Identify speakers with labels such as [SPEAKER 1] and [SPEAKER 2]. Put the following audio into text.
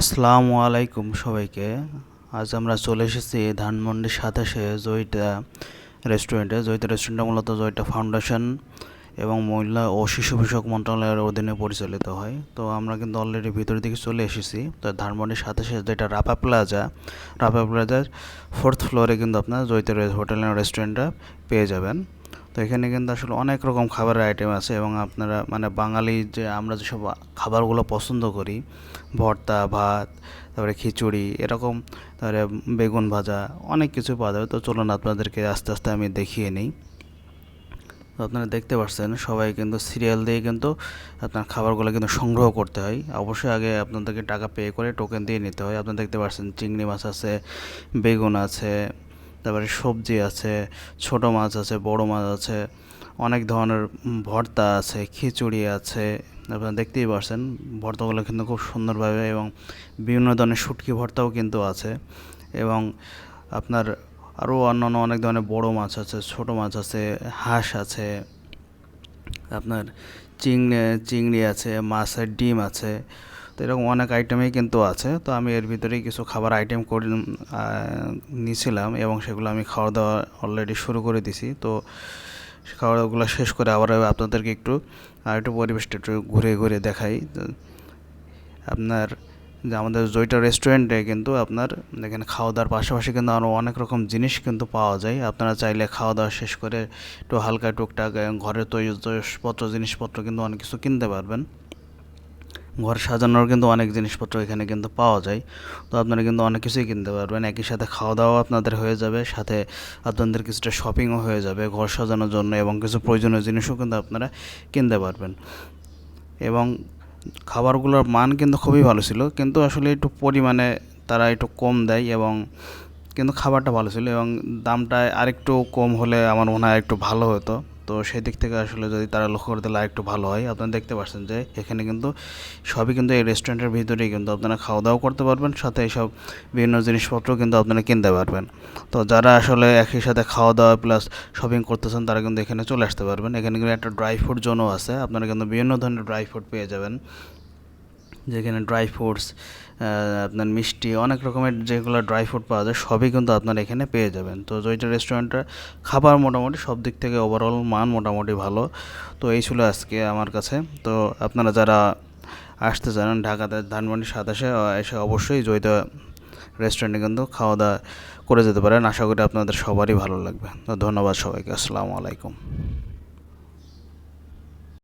[SPEAKER 1] আসসালামু আলাইকুম সবাইকে। আজ আমরা চলে এসেছি ধানমন্ডি সাতাশে জয়িতা রেস্টুরেন্টে। জয়িতা রেস্টুরেন্টটা মূলত জয়িতা ফাউন্ডেশন এবং মহিলা ও শিশু বিষয়ক মন্ত্রণালয়ের অধীনে পরিচালিত হয়। তো আমরা কিন্তু অলরেডি ভিতরের দিকে চলে এসেছি। তো ধানমন্ডি সাতাশে যেটা রাপা প্লাজা, রাপা প্লাজার ফোর্থ ফ্লোরে কিন্তু আপনার জয়িতা হোটেল অ্যান্ড রেস্টুরেন্টটা পেয়ে যাবেন। তো এখানে কিন্তু আসলে অনেক রকম খাবারের আইটেম আছে এবং আপনারা মানে বাঙালি যে আমরা যেসব খাবারগুলো পছন্দ করি, ভর্তা, ভাত, তারপরে খিচুড়ি, এরকম তারপরে বেগুন ভাজা, অনেক কিছু পাওয়া যাবে। তো চলুন আপনাদেরকে আস্তে আস্তে আমি দেখিয়ে নিই। তো আপনারা দেখতে পাচ্ছেন, সবাই কিন্তু সিরিয়াল দিয়ে কিন্তু আপনার খাবারগুলো কিন্তু সংগ্রহ করতে হয়। অবশ্যই আগে আপনাদেরকে টাকা পে করে টোকেন দিয়ে নিতে হয়। আপনারা দেখতে পাচ্ছেন, চিংড়ি মাছ আছে, বেগুন আছে তারপরে সবজি আছে, ছোট মাছ আছে, বড় মাছ আছে, অনেক ধরনের ভর্তা আছে, খিচুড়ি আছে, আপনারা দেখতেই পারছেন, ভর্তাগুলো কিন্তু খুব সুন্দরভাবে এবং বিভিন্ন ধরনের শুটকি ভর্তাও কিন্তু আছে এবং আপনার আরও অন্যান্য অনেক ধরনের বড় মাছ আছে, ছোট মাছ আছে, হাঁস আছে, আপনার চিংড়ি চিংড়ি আছে, মাছের ডিম আছে এরকম অনেক আইটেমই কিন্তু আছে। তো আমি এর ভিতরেই কিছু খাবার আইটেম করে নিয়েছিলাম এবং সেগুলো আমি খাওয়া দাওয়া অলরেডি শুরু করে দিছি। তো খাওয়া দাওয়াগুলো শেষ করে আবার আপনাদেরকে একটু আর একটু পরিবেশটা একটু ঘুরে ঘুরে দেখাই। আপনার যে আমাদের জয়টা রেস্টুরেন্টে কিন্তু আপনার এখানে খাওয়া দাওয়ার পাশাপাশি কিন্তু আরও অনেক রকম জিনিস কিন্তু পাওয়া যায়। আপনারা চাইলে খাওয়া দাওয়া শেষ করে একটু হালকা টুকটাক ঘরের তৈরি জিনিসপত্র জিনিসপত্র কিন্তু অনেক কিছু কিনতে পারবেন। ঘর সাজানোর কিন্তু অনেক জিনিসপত্র এখানে কিন্তু পাওয়া যায়। তো আপনারা কিন্তু অনেক কিছুই কিনতে পারবেন। একই সাথে খাওয়া দাওয়া আপনাদের হয়ে যাবে। সাথে আপনাদের কিছুটা শপিংও হয়ে যাবে ঘর সাজানোর জন্য এবং কিছু প্রয়োজনীয় জিনিসও কিন্তু আপনারা কিনতে পারবেন। এবং খাবারগুলোর মান কিন্তু খুবই ভালো ছিল। কিন্তু আসলে একটু পরিমাণে তারা একটু কম দেয় এবং কিন্তু খাবারটা ভালো ছিল এবং দামটা আরেকটু কম হলে আমার মনে হয় একটু ভালো হতো। তো সেই দিক থেকে আসলে যদি তারা লক্ষ্য করতে লাগে একটু ভালো হয়। আপনারা দেখতে পাচ্ছেন যে এখানে কিন্তু সবই কিন্তু এই রেস্টুরেন্টের ভিতরেই কিন্তু আপনারা খাওয়া দাওয়া করতে পারবেন, সাথে এইসব বিভিন্ন জিনিসপত্র কিন্তু আপনারা কিনতে পারবেন। তো যারা আসলে একই সাথে খাওয়া দাওয়া প্লাস শপিং করতেছেন, তারা কিন্তু এখানে চলে আসতে পারবেন। এখানে কিন্তু একটা ড্রাই ফ্রুট জোনও আছে। আপনারা কিন্তু বিভিন্ন ধরনের ড্রাই ফ্রুট পেয়ে যাবেন। যেখানে ড্রাই ফ্রুটস আপনার মিষ্টি, অনেক রকমের যেগুলো ড্রাই ফ্রুট পাওয়া যায়, সবই কিন্তু আপনারা এখানে পেয়ে যাবেন। তো জয়টা রেস্টুরেন্টটা খাবার মোটামুটি সব দিক থেকে ওভারঅল মান মোটামুটি ভালো। তো এই ছিল আজকে আমার কাছে। তো আপনারা যারা আসতে চান ঢাকাতে, ধানমন্ডি সাতাশে এসে অবশ্যই জয়িতা রেস্টুরেন্টে কিন্তু খাওয়া দাওয়া করে যেতে পারেন। আশা করি আপনাদের সবারই ভালো লাগবে। তো ধন্যবাদ সবাইকে। আসসালামু আলাইকুম।